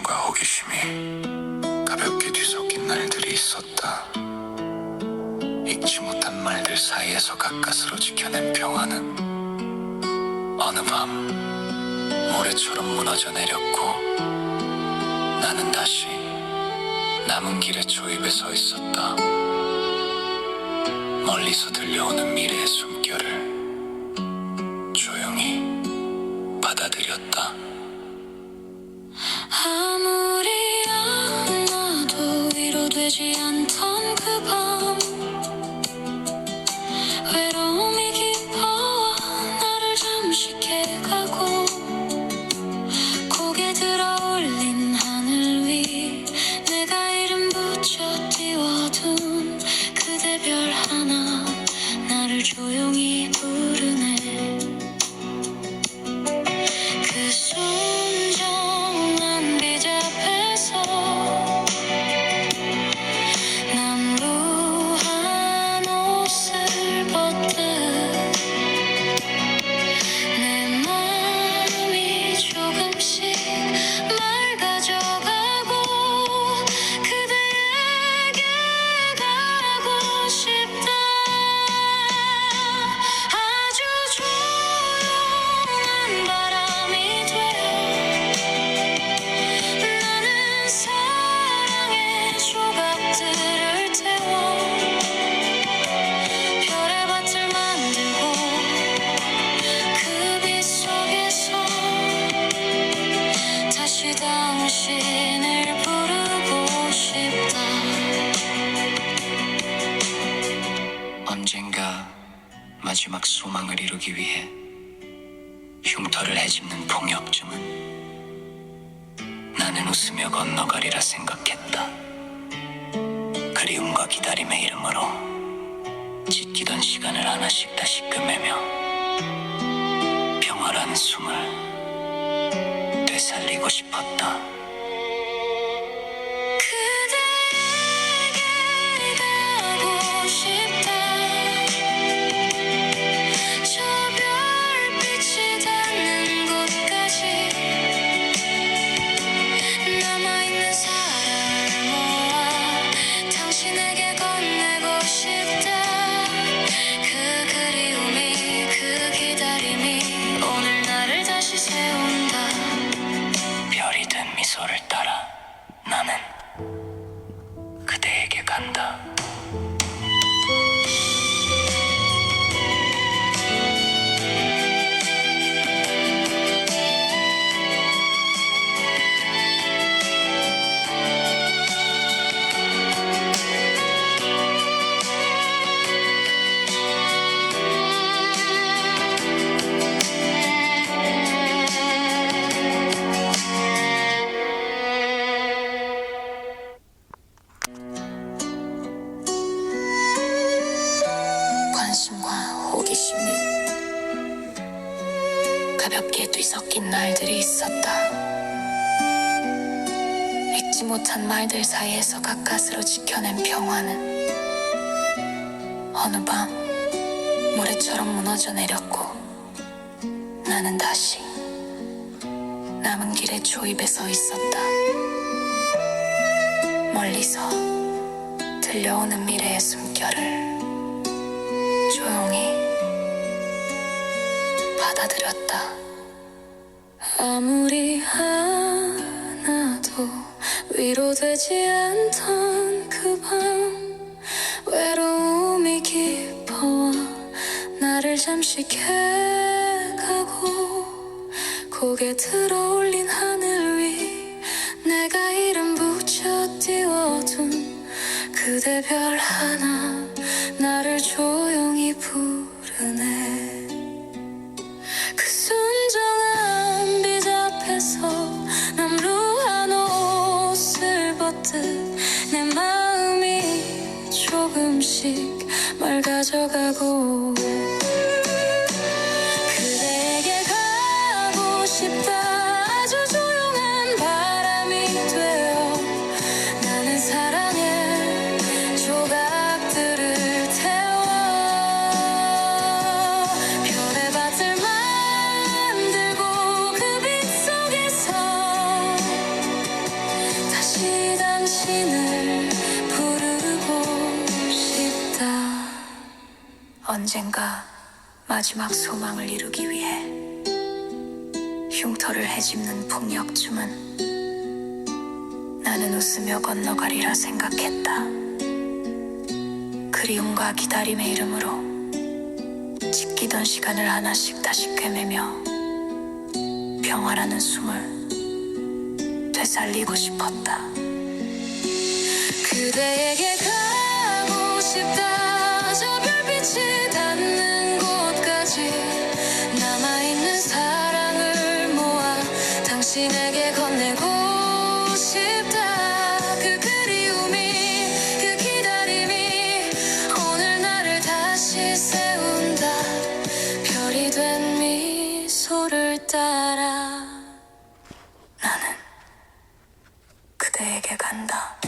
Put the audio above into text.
관심과 호기심이 가볍게 뒤섞인 날들이 있었다. 읽지 못한 말들 사이에서 가까스로 지켜낸 평화는 어느 밤 모래처럼 무너져 내렸고 나는 다시 남은 길의 조입에 서 있었다. 멀리서 들려오는 미래의 숨결을 조용히 받아들였다. 마지막 소망을 이루기 위해 흉터를 헤집는 폭력쯤은 나는 웃으며 건너가리라 생각했다. 그리움과 기다림의 이름으로 지키던 시간을 하나씩 다시 끝매며 평화란 숨을 되살리고 싶었다. 관심과 호기심이 가볍게 뒤섞인 날들이 있었다. 읽지 못한 말들 사이에서 가까스로 지켜낸 평화는 어느 밤 모래처럼 무너져 내렸고 나는 다시 남은 길의 조입에 서 있었다. 멀리서 들려오는 미래의 숨결을 조용히 받아들였다. 아무리 안아도 위로되지 않던 그 밤 외로움이 깊어와 나를 잠시 깨가고 고개 들어 올린 하늘 위 내가 이름 붙여 띄워둔 그대 별 하나 그 언젠가 마지막 소망을 이루기 위해 흉터를 헤집는 폭력쯤은 나는 웃으며 건너가리라 생각했다. 그리움과 기다림의 이름으로 지키던 시간을 하나씩 다시 꿰매며 평화라는 숨을 되살리고 싶었다. 그대에게 가고 싶다 그그 따라 나는 그대에게 간다.